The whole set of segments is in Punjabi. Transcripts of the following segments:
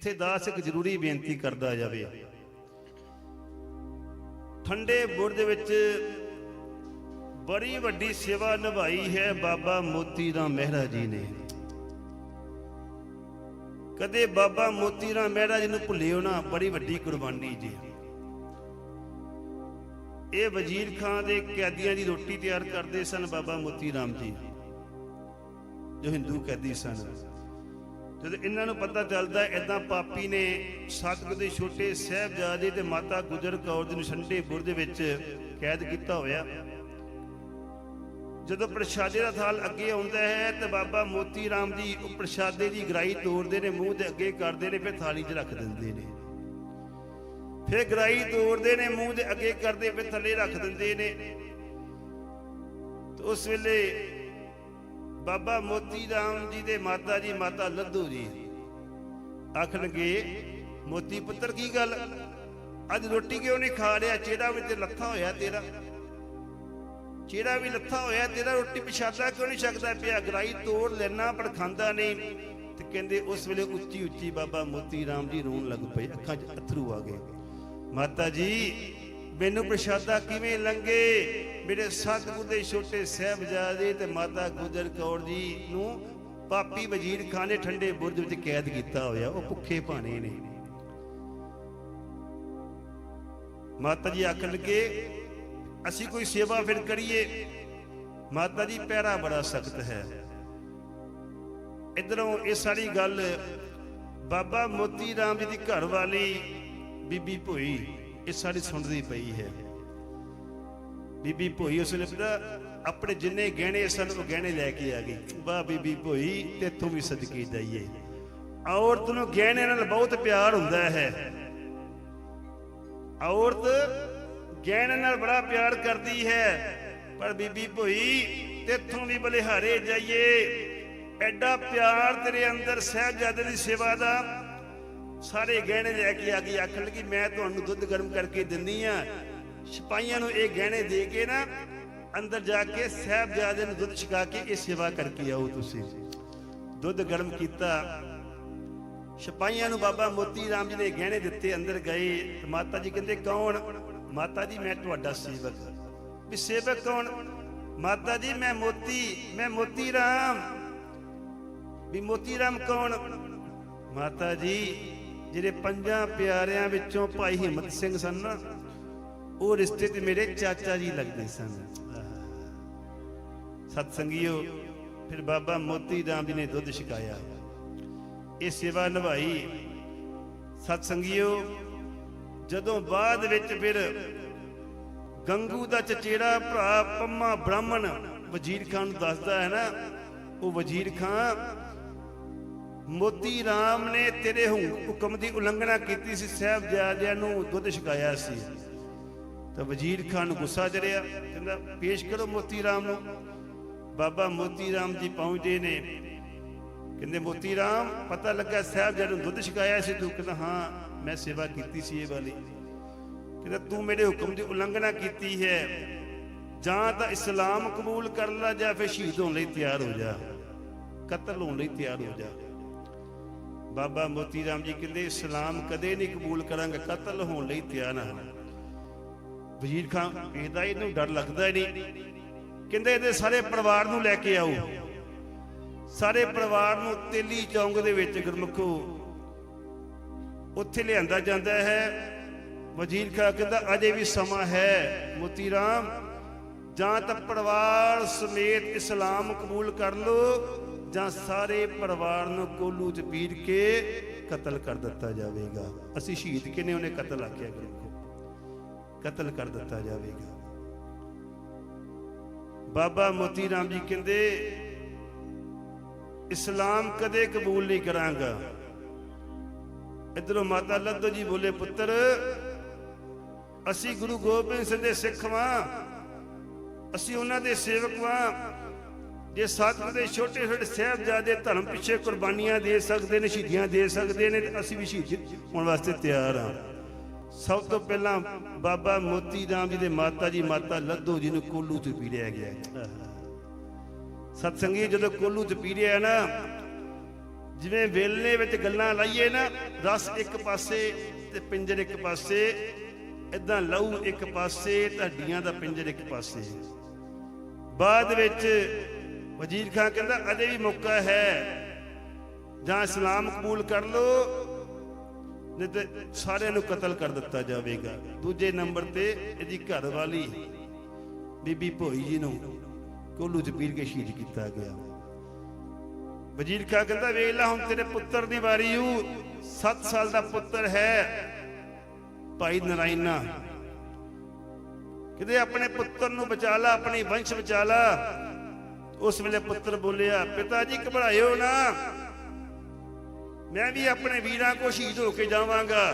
ਇੱਥੇ ਦਾਸ ਇੱਕ ਜ਼ਰੂਰੀ ਬੇਨਤੀ ਕਰਦਾ ਜਾਵੇ। ਠੰਡੇ ਬੁਰਜ ਵਿੱਚ ਬੜੀ ਵੱਡੀ ਸੇਵਾ ਨਿਭਾਈ ਹੈ ਬਾਬਾ ਮੋਤੀ ਰਾਮ ਮਹਿਰਾ ਜੀ ਨੇ। ਕਦੇ ਬਾਬਾ ਮੋਤੀ ਰਾਮ ਮਹਿਰਾ ਜੀ ਨੂੰ ਭੁੱਲਿਓ ਨਾ, ਬੜੀ ਵੱਡੀ ਕੁਰਬਾਨੀ ਜੀ। ਇਹ ਵਜ਼ੀਰ ਖਾਨ ਦੇ ਕੈਦੀਆਂ ਦੀ ਰੋਟੀ ਤਿਆਰ ਕਰਦੇ ਸਨ ਬਾਬਾ ਮੋਤੀ ਰਾਮ ਜੀ, ਜੋ ਹਿੰਦੂ ਕੈਦੀ ਸਨ। ਜਦੋਂ ਇਹਨਾਂ ਨੂੰ ਪਤਾ ਚੱਲਦਾ ਇਦਾਂ ਪਾਪੀ ਨੇ ਸਤਿਗੁਰ ਦੇ ਛੋਟੇ ਸਾਹਿਬਜ਼ਾਦੇ ਤੇ ਮਾਤਾ ਗੁਜਰ ਕੌਰ ਜੀ ਨੂੰ ਠੰਡੇ ਬੁਰਜ ਵਿੱਚ ਕੈਦ ਕੀਤਾ ਹੋਇਆ। ਜਦੋਂ ਪ੍ਰਸ਼ਾਦੇ ਦਾ ਥਾਲ ਅੱਗੇ ਆਉਂਦਾ ਹੈ ਤੇ ਬਾਬਾ ਮੋਤੀ ਰਾਮ ਜੀ ਉਹ ਪ੍ਰਸ਼ਾਦੇ ਦੀ ਗਰਾਈ ਤੋੜਦੇ ਨੇ, ਮੂੰਹ ਦੇ ਅੱਗੇ ਕਰਦੇ ਨੇ, ਫਿਰ ਥਾਲੀ 'ਚ ਰੱਖ ਦਿੰਦੇ ਨੇ। ਫਿਰ ਗਰਾਈ ਤੋੜਦੇ ਨੇ, ਮੂੰਹ ਦੇ ਅੱਗੇ ਕਰਦੇ, ਫਿਰ ਥੱਲੇ ਰੱਖ ਦਿੰਦੇ ਨੇ। ਉਸ ਵੇਲੇ ਬਾਬਾ ਮੋਤੀ ਰਾਮ ਜੀ ਦੇ ਮਾਤਾ ਜੀ, ਮਾਤਾ ਲੱਧੂ ਜੀ। ਆਖਣਗੇ, ਮੋਤੀ ਪੁੱਤਰ ਕੀ ਗੱਲ? ਅੱਜ ਰੋਟੀ ਕਿਉਂ ਨਹੀਂ ਖਾ ਰਿਹਾ? ਚਿਹਰਾ ਵੀ ਲੱਥਾ ਹੋਇਆ ਤੇਰਾ। ਚਿਹਰਾ ਵੀ ਲੱਥਾ ਹੋਇਆ ਤੇਰਾ, ਰੋਟੀ ਪਿਛਾਦਾ ਕਿਉਂ ਨਹੀਂ ਸਕਦਾ ਪਿਆ? ਗਰਾਈ ਤੋੜ ਲੈਣਾ, ਪਰ ਖਾਂਦਾ ਨਹੀਂ। ਤੇ ਕਹਿੰਦੇ, ਉਸ ਵੇਲੇ ਉੱਚੀ ਉੱਚੀ ਬਾਬਾ ਮੋਤੀ ਰਾਮ ਜੀ ਰੋਣ ਲੱਗ ਪਏ। ਅੱਖਾਂ 'ਚ ਅਥਰੂ ਆ ਗਏ। ਮਾਤਾ ਜੀ, ਮੈਨੂੰ ਪ੍ਰਸ਼ਾਦਾ ਕਿਵੇਂ ਲੰਗੇ ਮੇਰੇ ਸਤਿਗੁਰ ਦੇ ਛੋਟੇ ਸਾਹਿਬਜ਼ਾਦੇ ਤੇ ਮਾਤਾ ਗੁਜਰ ਕੌਰ ਜੀ ਨੂੰ ਪਾਪੀ ਵਜ਼ੀਰ ਖਾਨ ਨੇ ਠੰਡੇ ਬੁਰਜ ਵਿੱਚ ਕੈਦ ਕੀਤਾ ਹੋਇਆ, ਉਹ ਭੁੱਖੇ ਭਾਣੇ ਨੇ। ਮਾਤਾ ਜੀ ਆਖਣ ਲੱਗੇ, ਅਸੀਂ ਕੋਈ ਸੇਵਾ ਫਿਰ ਕਰੀਏ? ਮਾਤਾ ਜੀ, ਪਹਿਰਾ ਬੜਾ ਸਖਤ ਹੈ। ਇਧਰੋਂ ਇਹ ਸਾਰੀ ਗੱਲ ਬਾਬਾ ਮੋਤੀ ਰਾਮ ਜੀ ਦੀ ਘਰ ਵਾਲੀ ਬੀਬੀ ਭੋਈ, ਇਹ ਸਾਰੀ ਸੁਣਦੀ ਪਈ ਹੈ। ਬੀਬੀ ਭੋਈ ਉਸ ਵੇਲੇ ਪਤਾ, ਆਪਣੇ ਜਿੰਨੇ ਗਹਿਣੇ ਸਨ, ਉਹ ਗਹਿਣੇ ਲੈ ਕੇ ਆ ਗਈ। ਵਾਹ ਬੀਬੀ ਭੋਈ ਤੇਥੋਂ ਵੀ ਸਦਕੇ ਜਾਈਏ। ਔਰਤ ਨੂੰ ਗਹਿਣੇ ਨਾਲ ਬਹੁਤ ਪਿਆਰ ਹੁੰਦਾ ਹੈ। ਔਰਤ ਗਹਿਣੇ ਨਾਲ ਬੜਾ ਪਿਆਰ ਕਰਦੀ ਹੈ। ਪਰ ਬੀਬੀ ਭੋਈ ਤੇਥੋਂ ਵੀ ਬਲਿਹਾਰੇ ਜਾਈਏ। ਐਡਾ ਪਿਆਰ ਤੇਰੇ ਅੰਦਰ ਸਹਿਬਜ਼ਾਦੇ ਦੀ ਸੇਵਾ ਦਾ। ਸਾਰੇ ਗਹਿਣੇ ਲੈ ਕੇ ਆ ਗਈ, ਆਖਣ ਲੱਗੀ, ਮੈਂ ਤੁਹਾਨੂੰ ਦੁੱਧ ਗਰਮ ਕਰਕੇ ਦਿੰਨੀ ਆ। ਸਿਪਾਹੀਆਂ ਨੂੰ ਇਹ ਗਹਿਣੇ ਦੇ ਕੇ ਨਾ ਅੰਦਰ ਜਾ ਕੇ ਸਹਿਬਜ਼ਾਦੇ ਨੂੰ ਦੁੱਧ ਛਕਾ ਕੇ ਇਹ ਸੇਵਾ ਕਰਕੇ ਆਓ ਤੁਸੀਂ। ਦੁੱਧ ਗਰਮ ਕੀਤਾ। ਸਿਪਾਹੀਆਂ ਨੂੰ ਬਾਬਾ ਮੋਤੀ ਰਾਮ ਜੀ ਨੇ ਗਹਿਣੇ ਦਿੱਤੇ, ਅੰਦਰ ਗਏ। ਮਾਤਾ ਜੀ ਕਹਿੰਦੇ, ਕੌਣ? ਮਾਤਾ ਜੀ, ਮੈਂ ਤੁਹਾਡਾ ਸੇਵਕ। ਵੀ ਸੇਵਕ ਕੌਣ? ਮਾਤਾ ਜੀ, ਮੈਂ ਮੋਤੀ ਮੈਂ ਮੋਤੀ ਰਾਮ। ਵੀ ਮੋਤੀ ਰਾਮ ਕੌਣ? ਮਾਤਾ ਜੀ, ਜਿਹੜੇ ਪੰਜਾਂ ਪਿਆਰਿਆਂ ਵਿੱਚੋਂ ਭਾਈ ਹਿੰਮਤ ਸਿੰਘ ਸਨ ਨਾ ਉਹ ਰਿਸ਼ਤੇ ਤੇ ਮੇਰੇ ਚਾਚਾ ਜੀ ਲੱਗਦੇ ਸਨ। ਸਤ ਸੰਗੀਓ ਫਿਰ ਬਾਬਾ ਮੋਤੀ ਰਾਮ ਜੀ ਨੇ ਦੁੱਧ ਛਕਾਇਆ। ਇਹ ਸੇਵਾ ਨਿਭਾਈ। ਸਤ ਸੰਗੀਓ ਜਦੋਂ ਬਾਅਦ ਵਿੱਚ ਫਿਰ ਗੰਗੂ ਦਾ ਚਚੇੜਾ ਭਰਾ ਪੰਮਾ ਬ੍ਰਾਹਮਣ ਵਜ਼ੀਰ ਖਾਨ ਨੂੰ ਦੱਸਦਾ ਹੈ ਨਾ, ਉਹ ਵਜ਼ੀਰ ਖਾਨ, ਮੋਤੀ ਰਾਮ ਨੇ ਤੇਰੇ ਹੁਕਮ ਦੀ ਉਲੰਘਣਾ ਕੀਤੀ ਸੀ, ਸਾਹਿਬਜ਼ਾਦਿਆਂ ਨੂੰ ਦੁੱਧ ਛਕਾਇਆ ਸੀ। ਤਾਂ ਵਜ਼ੀਰ ਖਾਨ ਨੂੰ ਗੁੱਸਾ ਚੜਿਆ, ਕਹਿੰਦਾ, ਪੇਸ਼ ਕਰੋ ਮੋਤੀ ਰਾਮ ਨੂੰ। ਬਾਬਾ ਮੋਤੀ ਰਾਮ ਜੀ ਪਹੁੰਚੇ ਨੇ। ਕਹਿੰਦੇ, ਮੋਤੀ ਰਾਮ, ਪਤਾ ਲੱਗਾ ਸਾਹਿਬਜ਼ਾਦਿਆਂ ਨੂੰ ਦੁੱਧ ਛਕਾਇਆ ਸੀ, ਤੂੰ ਕਹਿੰਦਾ, ਹਾਂ, ਮੈਂ ਸੇਵਾ ਕੀਤੀ ਸੀ ਇਹ ਵਾਲੀ। ਕਹਿੰਦਾ, ਤੂੰ ਮੇਰੇ ਹੁਕਮ ਦੀ ਉਲੰਘਣਾ ਕੀਤੀ ਹੈ। ਜਾਂ ਤਾਂ ਇਸਲਾਮ ਕਬੂਲ ਕਰ ਲੈ ਜਾਂ ਫਿਰ ਸ਼ਹੀਦ ਹੋਣ ਲਈ ਤਿਆਰ ਹੋ ਜਾ। ਕਤਲ ਹੋਣ ਲਈ ਤਿਆਰ ਹੋ ਜਾ। ਬਾਬਾ ਮੋਤੀ ਰਾਮ ਜੀ ਕਹਿੰਦੇ, ਇਸਲਾਮ ਕਦੇ ਨਹੀਂ ਕਬੂਲ ਕਰਾਂਗੇ, ਕਤਲ ਹੋਣ ਲਈ ਤਿਆਰ ਨਾ ਹਾਂ। ਵਜ਼ੀਰ ਖਾਨ, ਇਹਦਾ ਇਹਨੂੰ ਡਰ ਲੱਗਦਾ ਹੀ ਨਹੀਂ। ਕਹਿੰਦੇ ਇਹਦੇ ਸਾਰੇ ਪਰਿਵਾਰ ਨੂੰ ਲੈ ਕੇ ਆਓ। ਸਾਰੇ ਪਰਿਵਾਰ ਨੂੰ ਤੇਲੀ ਚੌਂਕ ਦੇ ਵਿੱਚ ਗੁਰਮੁਖੋ, ਉੱਥੇ ਲਿਆਂਦਾ ਜਾਂਦਾ ਹੈ। ਵਜ਼ੀਰ ਖਾਨ ਕਹਿੰਦਾ, ਅਜੇ ਵੀ ਸਮਾਂ ਹੈ ਮੋਤੀ ਰਾਮ ਜਾਂ ਤਾਂ ਪਰਿਵਾਰ ਸਮੇਤ ਇਸਲਾਮ ਕਬੂਲ ਕਰ ਲੋ ਜਾਂ ਸਾਰੇ ਪਰਿਵਾਰ ਨੂੰ ਕੋਲੂ 'ਚ ਪੀੜ ਕੇ ਕਤਲ ਕਰ ਦਿੱਤਾ ਜਾਵੇਗਾ। ਅਸੀਂ ਸ਼ਹੀਦ ਕਿਨੇ, ਉਹਨੇ ਕਤਲ ਆਖਿਆ ਗੁਰਮੁਖੋ। ਕਤਲ ਕਰ ਦਿੱਤਾ ਜਾਵੇਗਾ। ਬਾਬਾ ਮੋਤੀ ਰਾਮ ਜੀ ਕਹਿੰਦੇ, ਇਸਲਾਮ ਕਦੇ ਕਬੂਲ ਨਹੀਂ ਕਰਾਂਗਾ। ਇਧਰੋਂ ਮਾਤਾ ਲੱਦੋ ਜੀ ਬੋਲੇ, ਪੁੱਤਰ, ਅਸੀਂ ਗੁਰੂ ਗੋਬਿੰਦ ਸਿੰਘ ਦੇ ਸਿੱਖ ਵਾਂ। ਅਸੀਂ ਉਹਨਾਂ ਦੇ ਸੇਵਕ ਵਾਂ। ਜੇ ਸਤਿਗੁਰ ਦੇ ਛੋਟੇ ਛੋਟੇ ਸਾਹਿਬਜ਼ਾਦੇ ਧਰਮ ਪਿੱਛੇ ਕੁਰਬਾਨੀਆਂ ਦੇ ਸਕਦੇ ਨੇ, ਸ਼ਹੀਦੀਆਂ ਦੇ ਸਕਦੇ ਨੇ, ਤੇ ਅਸੀਂ ਵੀ ਸ਼ਹੀਦ ਹੋਣ ਵਾਸਤੇ ਤਿਆਰ ਹਾਂ ਸਭ ਤੋਂ ਪਹਿਲਾਂ ਬਾਬਾ ਮੋਤੀ ਰਾਮ ਜੀ ਦੇ ਮਾਤਾ ਜੀ, ਮਾਤਾ ਲੱਧੋ ਜੀ ਨੂੰ ਕੋਲੂ ਚ ਪੀੜਿਆ ਗਿਆ। ਸਤਸੰਗੀ ਜਦੋਂ ਕੋਲੂ ਚ ਪੀੜਿਆ ਨਾ, ਜਿਵੇਂ ਵੇਲਣੇ ਵਿੱਚ ਗੱਲਾਂ ਲਾਈਏ ਨਾ, ਰਸ ਇੱਕ ਪਾਸੇ ਤੇ ਪਿੰਜਰ ਇੱਕ ਪਾਸੇ ਇਦਾਂ ਲਹੂ ਇੱਕ ਪਾਸੇ ਤੇ ਹੱਡੀਆਂ ਦਾ ਪਿੰਜਰ ਇੱਕ ਪਾਸੇ। ਬਾਅਦ ਵਿੱਚ ਵਜ਼ੀਰ ਖਾਨ ਕਹਿੰਦਾ, ਅਜੇ ਵੀ ਮੌਕਾ ਹੈ। ਜਾਂ ਇਸਲਾਮ ਕਬੂਲ ਕਰ ਲੋ ਨਹੀਂ ਤੇ ਸਾਰਿਆਂ ਨੂੰ ਕਤਲ ਕਰ ਦਿੱਤਾ ਜਾਵੇਗਾ। ਦੂਜੇ ਨੰਬਰ ਤੇ ਇਹਦੀ ਘਰ ਵਾਲੀ ਬੀਬੀ ਭੋਈ ਜੀ ਨੂੰ ਕੋਲੂ ਚ ਪੀਰ ਕੇ ਸ਼ਹੀਦ ਕੀਤਾ ਗਿਆ। ਵਜ਼ੀਰ ਖਾਨ ਕਹਿੰਦਾ, ਵੇਖ ਲੈ, ਹੁਣ ਤੇਰੇ ਪੁੱਤਰ ਦੀ ਵਾਰੀ ਊ। 7 ਸਾਲ ਦਾ ਪੁੱਤਰ ਹੈ। ਭਾਈ ਨਰਾਇਣਾ, ਕਿਤੇ ਆਪਣੇ ਪੁੱਤਰ ਨੂੰ ਬਚਾ ਲਾ, ਆਪਣੀ ਵੰਸ਼ ਬਚਾ ਲਾ। ਉਸ ਵੇਲੇ ਪੁੱਤਰ ਬੋਲਿਆ, ਪਿਤਾ ਜੀ, ਘਬਰਾਇਓ ਨਾ। ਮੈਂ ਵੀ ਆਪਣੇ ਵੀਰਾਂ ਕੋ ਸ਼ਹੀਦ ਹੋ ਕੇ ਜਾਵਾਂਗਾ।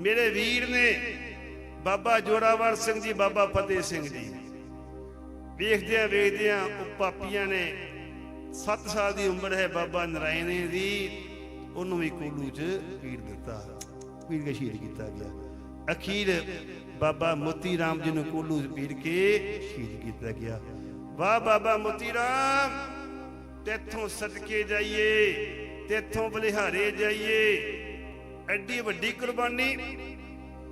ਮੇਰੇ ਵੀਰ ਨੇ ਬਾਬਾ ਜੋਰਾਵਰ ਸਿੰਘ ਜੀ, ਬਾਬਾ ਫਤਿਹ ਸਿੰਘ ਜੀ। ਵੇਖਦਿਆਂ ਵੇਖਦਿਆਂ ਉਹ ਪਾਪੀਆਂ ਨੇ 7 ਸਾਲ ਦੀ ਉਮਰ ਹੈ ਬਾਬਾ ਨਰਾਇਣੇ ਦੀ, ਉਹਨੂੰ ਵੀ ਕੋਲੂ 'ਚ ਪੀੜ ਦਿੱਤਾ, ਪੀੜ ਕੇ ਸ਼ਹੀਦ ਕੀਤਾ ਗਿਆ। ਅਖੀਰ ਬਾਬਾ ਮੋਤੀ ਰਾਮ ਜੀ ਨੂੰ ਕੋਲੂ 'ਚ ਪੀੜ ਕੇ ਸ਼ਹੀਦ ਕੀਤਾ ਗਿਆ। ਵਾਹ ਬਾਬਾ ਮੋਤੀ ਰਾਮ ਤੇਥੋਂ ਸਦਕੇ ਜਾਈਏ। ਤੇਥੋਂ ਬਲਿਹਾਰੇ ਜਾਈਏ। ਐਡੀ ਵੱਡੀ ਕੁਰਬਾਨੀ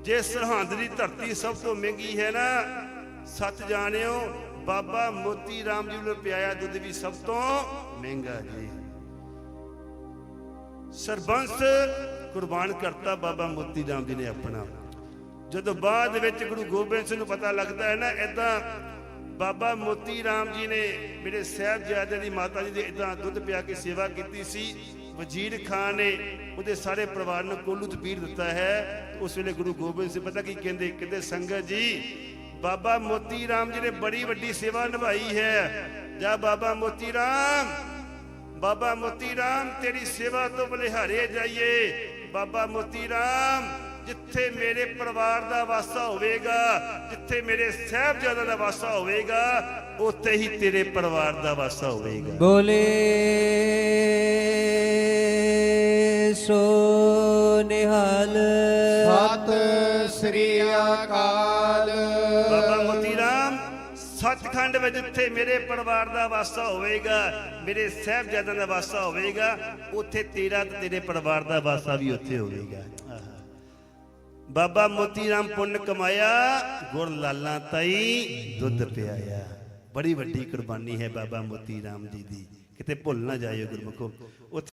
ਜੇ ਸਰਹੰਦ ਦੀ ਧਰਤੀ ਸਭ ਤੋਂ ਮਹਿੰਗੀ ਹੈ ਨਾ, ਸੱਚ ਜਾਣਿਓ, ਬਾਬਾ ਮੋਤੀ ਰਾਮ ਜੀ ਨੂੰ ਪਿਆਇਆ ਦੁੱਧ ਵੀ ਸਭ ਤੋਂ ਮਹਿੰਗਾ ਜੀ ਸਰਬੰਸ ਕੁਰਬਾਨ ਕਰਤਾ ਬਾਬਾ ਮੋਤੀ ਰਾਮ ਜੀ ਨੇ ਆਪਣਾ। ਜਦੋਂ ਬਾਅਦ ਵਿੱਚ ਗੁਰੂ ਗੋਬਿੰਦ ਸਿੰਘ ਨੂੰ ਪਤਾ ਲੱਗਦਾ ਹੈ ਨਾ ਇਦਾਂ ਬਾਬਾ ਮੋਤੀ ਰਾਮ ਜੀ ਨੇ ਮੇਰੇ ਸਾਹਿਬਜ਼ਾਦੇ ਦੀ ਮਾਤਾ ਜੀ ਦੇ ਇਦਾਂ ਦੁੱਧ ਪਿਆ ਕੇ ਸੇਵਾ ਕੀਤੀ ਸੀ। ਵਜ਼ੀਰ ਖਾਨ ਨੇ ਉਹਦੇ ਸਾਰੇ ਪਰਿਵਾਰ ਨੂੰ ਕੋਲੂ ਚ ਦਿੱਤਾ ਹੈ। ਉਸ ਵੇਲੇ ਗੁਰੂ ਗੋਬਿੰਦ ਸਿੰਘ, ਪਤਾ ਕੀ ਕਹਿੰਦੇ? ਕਹਿੰਦੇ, ਸੰਗਤ ਜੀ, ਬਾਬਾ ਮੋਤੀ ਰਾਮ ਜੀ ਨੇ ਬੜੀ ਵੱਡੀ ਸੇਵਾ ਨਿਭਾਈ ਹੈ। ਜਾ ਬਾਬਾ ਮੋਤੀ ਰਾਮ, ਬਾਬਾ ਮੋਤੀ ਰਾਮ, ਤੇਰੀ ਸੇਵਾ ਤੋਂ ਬਲਿਹਾਰੇ ਜਾਈਏ। ਬਾਬਾ ਮੋਤੀ ਰਾਮ, ਜਿੱਥੇ ਮੇਰੇ ਪਰਿਵਾਰ ਦਾ ਵਾਸਾ ਹੋਵੇਗਾ, ਜਿੱਥੇ ਮੇਰੇ ਸਹਿਬਜ਼ਾਦਾ ਦਾ ਵਾਸਾ ਹੋਵੇਗਾ, ਉੱਥੇ ਹੀ ਤੇਰੇ ਪਰਿਵਾਰ ਦਾ ਵਾਸਾ ਹੋਵੇਗਾ। ਬੋਲੇ ਸੋ ਨਿਹਾਲ। ਸਤਿ ਸ੍ਰੀ ਅਕਾਲ। ਬਾਬਾ ਮੋਤੀ ਰਾਮ ਸੱਚਖੰਡ ਵਿੱਚ ਜਿੱਥੇ ਮੇਰੇ ਪਰਿਵਾਰ ਦਾ ਵਾਸਾ ਹੋਵੇਗਾ ਮੇਰੇ ਸਹਿਬਜ਼ਾਦਿਆਂ ਦਾ ਵਾਸਾ ਹੋਵੇਗਾ ਉੱਥੇ ਤੇਰਾ ਤੇ ਤੇਰੇ ਪਰਿਵਾਰ ਦਾ ਵਾਸਾ ਵੀ ਉੱਥੇ ਹੋਵੇਗਾ। ਬਾਬਾ ਮੋਤੀ ਰਾਮ ਪੁੰਨ ਕਮਾਇਆ ਗੁਰ ਲਾਲਾਂ ਤਾਈ ਦੁੱਧ ਪਿਆਇਆ। ਬੜੀ ਵੱਡੀ ਕੁਰਬਾਨੀ ਹੈ ਬਾਬਾ ਮੋਤੀ ਰਾਮ ਜੀ ਦੀ। ਕਿਤੇ ਭੁੱਲ ਨਾ ਜਾਇਓ ਗੁਰਮੁਖੋ।